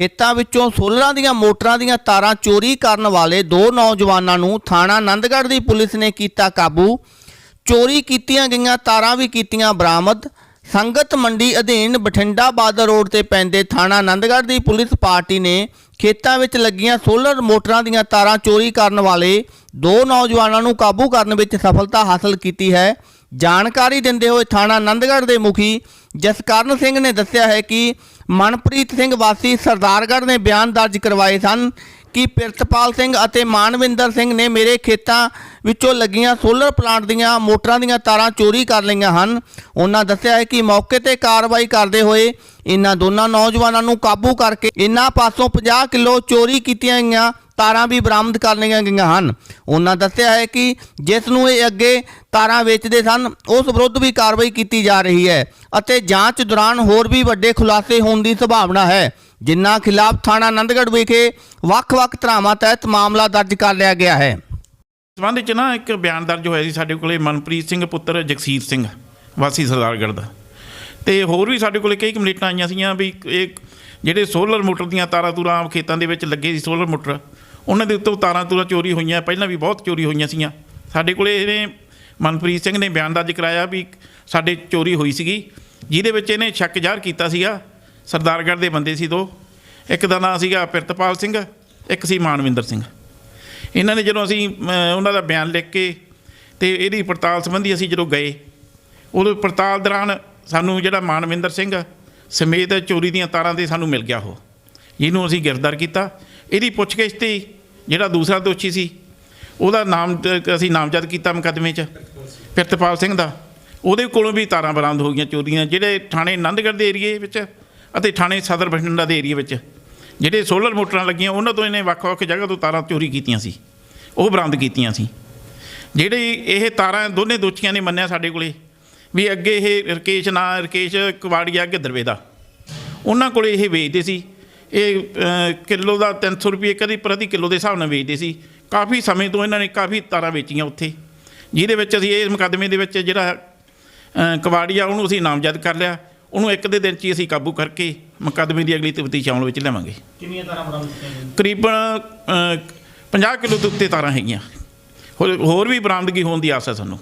ਖੇਤਾਂ ਵਿੱਚੋਂ ਸੋਲਰਾਂ ਦੀਆਂ ਮੋਟਰਾਂ ਦੀਆਂ ਤਾਰਾਂ ਚੋਰੀ ਕਰਨ ਵਾਲੇ ਦੋ ਨੌਜਵਾਨਾਂ ਨੂੰ ਥਾਣਾ ਆਨੰਦਗੜ੍ਹ ਦੀ ਪੁਲਿਸ ਨੇ ਕੀਤਾ ਕਾਬੂ। ਚੋਰੀ ਕੀਤੀਆਂ ਗਈਆਂ ਤਾਰਾਂ ਵੀ ਕੀਤੀਆਂ ਬਰਾਮਦ। ਸੰਗਤ ਮੰਡੀ ਅਧੀਨ ਬਠਿੰਡਾ ਬਾਦਰ ਰੋਡ ਤੇ ਪੈਂਦੇ ਥਾਣਾ ਆਨੰਦਗੜ੍ਹ ਦੀ ਪੁਲਿਸ ਪਾਰਟੀ ਨੇ ਖੇਤਾਂ ਵਿੱਚ ਲੱਗੀਆਂ ਸੋਲਰ ਮੋਟਰਾਂ ਦੀਆਂ ਤਾਰਾਂ ਚੋਰੀ ਕਰਨ ਵਾਲੇ ਦੋ ਨੌਜਵਾਨਾਂ ਨੂੰ ਕਾਬੂ ਕਰਨ ਵਿੱਚ ਸਫਲਤਾ ਹਾਸਲ ਕੀਤੀ ਹੈ। ਜਾਣਕਾਰੀ ਦਿੰਦੇ ਹੋਏ ਥਾਣਾ ਆਨੰਦਗੜ੍ਹ ਦੇ ਮੁਖੀ ਜਸਕਰਨ ਸਿੰਘ ਨੇ ਦੱਸਿਆ ਹੈ ਕਿ ਮਨਪ੍ਰੀਤ ਸਿੰਘ ਵਾਸੀ ਸਰਦਾਰਗੜ੍ਹ ਨੇ ਬਿਆਨ ਦਰਜ ਕਰਵਾਏ ਸਨ ਕਿ ਪ੍ਰਿਤਪਾਲ ਸਿੰਘ ਅਤੇ ਮਾਨਵਿੰਦਰ ਸਿੰਘ ਨੇ ਮੇਰੇ ਖੇਤਾਂ ਵਿੱਚੋਂ ਲੱਗੀਆਂ ਸੋਲਰ ਪਲਾਂਟ ਦੀਆਂ ਮੋਟਰਾਂ ਦੀਆਂ ਤਾਰਾਂ ਚੋਰੀ ਕਰ ਲਈਆਂ ਹਨ। ਉਹਨਾਂ ਦੱਸਿਆ ਹੈ ਕਿ ਮੌਕੇ ਤੇ ਕਾਰਵਾਈ ਕਰਦੇ ਹੋਏ ਇਹਨਾਂ ਦੋਨਾਂ ਨੌਜਵਾਨਾਂ ਨੂੰ ਕਾਬੂ ਕਰਕੇ ਇਹਨਾਂ ਪਾਸੋਂ 50 ਕਿਲੋ ਚੋਰੀ ਕੀਤੀਆਂ ਗਈਆਂ ਤਾਰਾਂ ਵੀ ਬਰਾਮਦ ਕਰ ਲਈਆਂ ਗਈਆਂ ਹਨ। ਉਹਨਾਂ ਦੱਸਿਆ ਹੈ ਕਿ ਜਿਸ ਨੂੰ ਇਹ ਅੱਗੇ ਤਾਰਾਂ ਵੇਚਦੇ ਸਨ, ਉਸ ਵਿਰੁੱਧ ਵੀ ਕਾਰਵਾਈ ਕੀਤੀ ਜਾ ਰਹੀ ਹੈ ਅਤੇ ਜਾਂਚ ਦੌਰਾਨ ਹੋਰ ਵੀ ਵੱਡੇ ਖੁਲਾਸੇ ਹੋਣ ਦੀ ਸੰਭਾਵਨਾ ਹੈ, ਜਿਨ੍ਹਾਂ ਖਿਲਾਫ ਥਾਣਾ ਆਨੰਦਗੜ੍ਹ ਵਿਖੇ ਵੱਖ-ਵੱਖ ਧਰਾਵਾਂ ਤਹਿਤ ਮਾਮਲਾ ਦਰਜ ਕਰ ਲਿਆ ਗਿਆ ਹੈ। ਸਬੰਧ ਚ ਨਾ ਇੱਕ ਬਿਆਨ ਦਰਜ ਹੋਇਆ ਸੀ ਸਾਡੇ ਕੋਲੇ, ਮਨਪ੍ਰੀਤ ਸਿੰਘ ਪੁੱਤਰ ਜਗਸੀਰ ਸਿੰਘ, ਵਾਸੀ ਸਰਦਾਰਗੜ੍ਹ ਦਾ। ਤੇ ਹੋਰ ਵੀ ਸਾਡੇ ਕੋਲੇ ਕਈ ਕੰਪਲੇਂਟਾਂ ਆਈਆਂ ਸੀਗੀਆਂ ਵੀ ਇਹ ਜਿਹੜੇ ਸੋਲਰ ਮੋਟਰ ਦੀਆਂ ਤਾਰਾਂ ਤੂਰਾਂ ਖੇਤਾਂ ਦੇ ਵਿੱਚ ਲੱਗੇ ਸੀ, ਸੋਲਰ ਮੋਟਰ। ਉਹਨਾਂ ਦੇ ਉੱਤੋਂ ਤਾਰਾਂ ਤੂਰਾਂ ਚੋਰੀ ਹੋਈਆਂ, ਪਹਿਲਾਂ ਵੀ ਬਹੁਤ ਚੋਰੀ ਹੋਈਆਂ ਸੀਗੀਆਂ। ਸਾਡੇ ਕੋਲੇ ਇਹਨੇ ਮਨਪ੍ਰੀਤ ਸਿੰਘ ਨੇ ਬਿਆਨ ਦਰਜ ਕਰਾਇਆ ਵੀ ਸਾਡੇ ਚੋਰੀ ਹੋਈ ਸੀਗੀ, ਜਿਹਦੇ ਵਿੱਚ ਇਹਨੇ ਸ਼ੱਕ ਜ਼ਾਹਰ ਕੀਤਾ ਸੀਗਾ, ਸਰਦਾਰਗੜ੍ਹ ਦੇ ਬੰਦੇ ਸੀ ਦੋ। ਇੱਕ ਦਾ ਨਾਂ ਸੀਗਾ ਪਿਰਤਪਾਲ ਸਿੰਘ, ਇੱਕ ਸੀ ਮਾਨਵਿੰਦਰ ਸਿੰਘ। ਇਹਨਾਂ ਨੇ ਜਦੋਂ ਅਸੀਂ ਉਹਨਾਂ ਦਾ ਬਿਆਨ ਲਿਖ ਕੇ ਤੇ ਇਹਦੀ ਪੜਤਾਲ ਸੰਬੰਧੀ ਅਸੀਂ ਜਦੋਂ ਗਏ, ਉਦੋਂ ਪੜਤਾਲ ਦੌਰਾਨ ਸਾਨੂੰ ਜਿਹੜਾ ਮਾਨਵਿੰਦਰ ਸਿੰਘ ਸਮੇਤ ਚੋਰੀ ਦੀਆਂ ਤਾਰਾਂ ਤੇ ਸਾਨੂੰ ਮਿਲ ਗਿਆ ਉਹ। ਜਿਹਨੂੰ ਅਸੀਂ ਗ੍ਰਿਫਤਾਰ ਕੀਤਾ, ਇਹਦੀ ਪੁੱਛਗਿੱਛ ਤੇ ਜਿਹੜਾ ਦੂਸਰਾ ਦੋਸ਼ੀ ਸੀ, ਉਹਦਾ ਨਾਮ, ਅਸੀਂ ਨਾਮਜ਼ਦ ਕੀਤਾ ਮੁਕੱਦਮੇ 'ਚ, ਪਿਰਤਪਾਲ ਸਿੰਘ ਦਾ। ਉਹਦੇ ਕੋਲੋਂ ਵੀ ਤਾਰਾਂ ਬਰਾਮਦ ਹੋ ਗਈਆਂ ਚੋਰੀਆਂ, ਜਿਹੜੇ ਥਾਣੇ ਆਨੰਦਗੜ੍ਹ ਦੇ ਏਰੀਏ ਵਿੱਚ ਅਤੇ ਥਾਣੇ ਸਦਰ ਬਠਿੰਡਾ ਦੇ ਏਰੀਏ ਵਿੱਚ, ਜਿਹੜੇ ਸੋਲਰ ਮੋਟਰਾਂ ਲੱਗੀਆਂ, ਉਹਨਾਂ ਤੋਂ ਇਹਨੇ ਵੱਖ-ਵੱਖ ਜਗ੍ਹਾ ਤੋਂ ਤਾਰਾਂ ਚੋਰੀ ਕੀਤੀਆਂ ਸੀ, ਉਹ ਬਰਾਮਦ ਕੀਤੀਆਂ ਸੀ। ਜਿਹੜੇ ਇਹ ਤਾਰਾਂ ਦੋਨੇ ਦੋਸ਼ੀਆਂ ਨੇ ਮੰਨਿਆ ਸਾਡੇ ਕੋਲੇ, ਵੀ ਅੱਗੇ ਇਹ ਰਕੇਸ਼ ਨਾਂ, ਰਕੇਸ਼ ਕਵਾੜੀਆ ਗਿੱਦਰਵੇ ਦਾ, ਉਹਨਾਂ ਕੋਲੇ ਇਹ ਵੇਚਦੇ ਸੀ ਇਹ ਕਿਲੋ ਦਾ 300 ਰੁਪਏ ਕਦੀ ਪ੍ਰਤੀ ਕਿਲੋ ਦੇ ਹਿਸਾਬ ਨਾਲ ਵੇਚਦੇ ਸੀ। ਕਾਫੀ ਸਮੇਂ ਤੋਂ ਇਹਨਾਂ ਨੇ ਕਾਫੀ ਤਾਰਾਂ ਵੇਚੀਆਂ ਉੱਥੇ। ਜਿਹਦੇ ਵਿੱਚ ਅਸੀਂ ਇਸ ਮੁਕੱਦਮੇ ਦੇ ਵਿੱਚ ਜਿਹੜਾ ਕਵਾੜੀਆ ਉਹਨੂੰ ਅਸੀਂ ਨਾਮਜ਼ਦ ਕਰ ਲਿਆ। ਉਹਨੂੰ ਇੱਕ ਦੇ ਦਿਨ 'ਚ ਹੀ ਅਸੀਂ ਕਾਬੂ ਕਰਕੇ ਮੁਕੱਦਮੇ ਦੀ ਅਗਲੀ ਤਫਤੀਸ਼ ਅਮਲ ਵਿੱਚ ਲਿਆਵਾਂਗੇ। ਕਿੰਨੀਆਂ ਤਾਰਾਂ ਬਰਾਮਦ ਕੀਤੀਆਂ ਕਰੀਬਨ ਅ, 50 ਕਿਲੋ ਦੇ ਉੱਤੇ ਤਾਰਾਂ ਹੈਗੀਆਂ। ਹੋਰ ਹੋਰ ਵੀ ਬਰਾਮਦਗੀ ਹੋਣ ਦੀ ਆਸ ਹੈ ਸਾਨੂੰ।